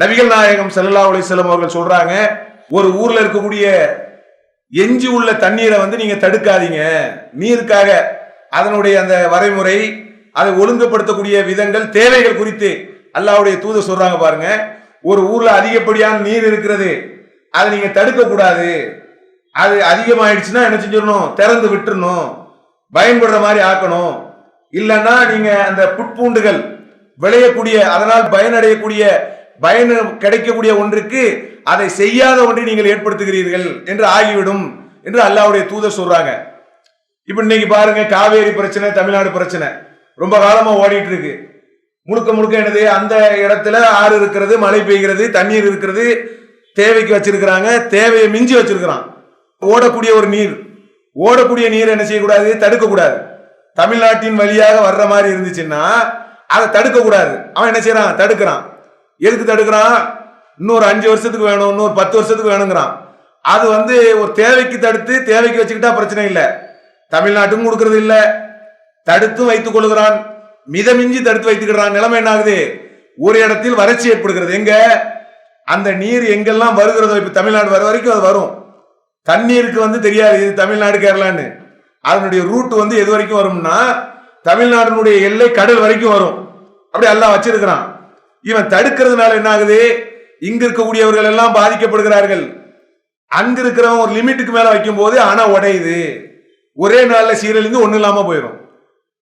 நபிகள் நாயகம் ஸல்லல்லாஹு அலைஹி வஸல்லம் அவர்கள் சொல்றாங்க ஒரு ஊர்ல இருக்கக்கூடிய எஞ்சி உள்ள தண்ணீரை வந்து நீங்க தடுக்காதீங்க. நீருக்காக அதனுடைய அந்த வரைமுறை அதை ஒழுங்குபடுத்தக்கூடிய விதங்கள் தேவைகள் குறித்து அல்லாவுடைய தூத சொல்றாங்க பாருங்க. ஒரு ஊர்ல அதிகப்படியான நீர் இருக்கிறது அதை நீங்க தடுக்க கூடாது அது அதிகமாயிடுச்சுன்னா என்ன செஞ்சிடணும்? திறந்து விட்டுறணும். பயன்படுற மாதிரி ஆக்கணும். இல்லைன்னா நீங்க அந்த புட்பூண்டுகள் விளையக்கூடிய அதனால் பயனடையக்கூடிய பயன் கிடைக்கக்கூடிய ஒன்றுக்கு அதை செய்யாத ஒன்றை நீங்கள் ஏற்படுத்துகிறீர்கள் என்று ஆகிவிடும் என்று அல்லாஹ்வுடைய தூதர் சொல்றாங்க. இப்ப இன்னைக்கு பாருங்க காவேரி பிரச்சனை தமிழ்நாடு பிரச்சனை. ரொம்ப காலமா ஓடிட்டு இருக்கு. முழுக்க முழுக்க என்னது அந்த இடத்துல ஆறு இருக்கிறது மழை பெய்கிறது தண்ணீர் இருக்கிறது தேவைக்கு வச்சிருக்கிறாங்க தேவையை மிஞ்சி வச்சிருக்கிறான். ஓடக்கூடிய ஒரு நீர். ஓடக்கூடிய நீர் என்ன செய்யக்கூடாது? தடுக்கக்கூடாது. தமிழ்நாட்டின் வழியாக வர்ற மாதிரி இருந்துச்சுன்னா அதை தடுக்கக்கூடாது. அவன் என்ன செய்யறான்? தடுக்கிறான். எதுக்கு தடுக்கிறான்? இன்னொரு அஞ்சு வருஷத்துக்கு வேணும் இன்னொரு பத்து வருஷத்துக்கு வேணுங்கிறான். அது வந்து ஒரு தேவைக்கு தடுத்து தேவைக்கு வச்சுக்கிட்டா பிரச்சனை இல்லை. தமிழ்நாட்டுக்கும் கொடுக்கறது இல்லை. தடுத்தும் வைத்துக் கொள்கிறான் மிதமிஞ்சி தடுத்து வைத்துக்கிறான். நிலைமை என்ன ஆகுது ஒரு இடத்தில் வறட்சி ஏற்படுகிறது. எங்க? அந்த நீர் எங்கெல்லாம் வருகிறதோ இப்ப தமிழ்நாடு வர வரைக்கும் அது வரும். தண்ணீருக்கு வந்து தெரியாது இது தமிழ்நாடு கேரளான்னு. அதனுடைய ரூட் வந்து எது வரைக்கும் வரும்னா தமிழ்நாட்டினுடைய எல்லை கடல் வரைக்கும் வரும். அப்படி எல்லாம் வச்சிருக்கிறான். இவன் தடுக்கிறதுனால என்ன ஆகுது இங்க இருக்கக்கூடியவர்கள் எல்லாம் பாதிக்கப்படுகிறார்கள். அங்க இருக்கிறவன் ஒரு லிமிட்டுக்கு மேல வைக்கும் போது அணை உடையுது. ஒரே நாள்ல சீரழிந்து ஒண்ணு இல்லாம போயிடும்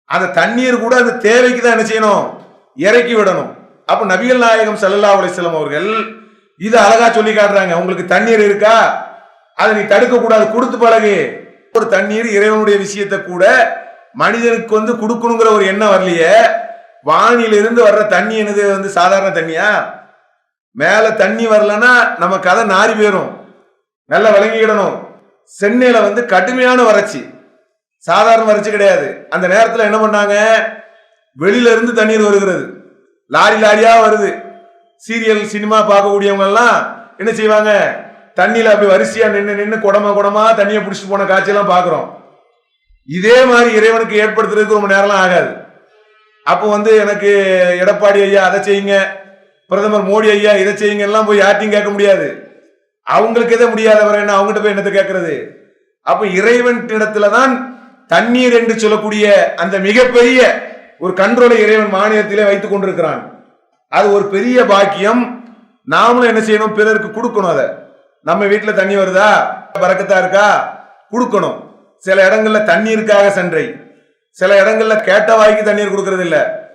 அந்த தண்ணீர் கூட அந்த தேவைக்கு தான் என்ன செய்யணும்? இறக்கி விடணும். அப்ப நபிகள் நாயகம் ஸல்லல்லாஹு அலிஸ்லாம் அவர்கள் இது அழகா சொல்லி காட்டுறாங்க. உங்களுக்கு தண்ணீர் இருக்கா? அதை நீ தடுக்க கூடாது கொடுத்து பழகு. ஒரு தண்ணீர் இறைவனுடைய விஷயத்தை கூட மனிதனுக்கு வந்து கொடுக்கணுங்கிற ஒரு எண்ணம் வரலையே. வானிலிருந்து வர்ற தண்ணி என்னது? வந்து சாதாரண தண்ணியா? மேலே தண்ணி வரலன்னா நம்ம கதை நாரி போயிடும் நல்லா விளங்கிக்கிடணும். சென்னையில் வந்து கடுமையான வறட்சி. சாதாரண வறட்சி கிடையாது. அந்த நேரத்தில் என்ன பண்ணாங்க? வெளியிலேருந்து தண்ணீர் வருகிறது. லாரி லாரியாக வருது. சீரியல் சினிமா பார்க்கக்கூடியவங்கெல்லாம் என்ன செய்வாங்க? தண்ணியில் அப்படி வரிசையாக நின்று நின்று குடமா குடமா தண்ணியை பிடிச்சிட்டு போன காட்சியெல்லாம் பார்க்குறோம். இதே மாதிரி இறைவனுக்கு ஏற்படுத்துறதுக்கு ரொம்ப நேரம்லாம் ஆகாது. அப்போ வந்து எனக்கு எடப்பாடி ஐயா அதை செய்யுங்க பிரதமர் மோடி ஐயா இதை செய்யுங்க எல்லாம் போய் யார்ட்டையும் கேட்க முடியாது. அவங்களுக்கு எதை முடியாதவர் என்ன அவங்ககிட்ட போய் என்னத்தை கேட்கறது? அப்போ இறைவன் இடத்துல தான் தண்ணீர் என்று சொல்லக்கூடிய அந்த மிகப்பெரிய ஒரு கண்ட்ரோலை இறைவன் மாநிலத்திலே வைத்துக் கொண்டிருக்கிறான். அது ஒரு பெரிய பாக்கியம். நாமளும் என்ன செய்யணும்? பிறருக்கு கொடுக்கணும் அதை. நம்ம வீட்டில் தண்ணி வருதா? பறக்கத்தா இருக்கா? கொடுக்கணும். சில இடங்கள்ல தண்ணீருக்காக சண்டை சில இடங்கள்ல கேட்ட வாய்க்கு தண்ணீர் கொடுக்கறது இல்ல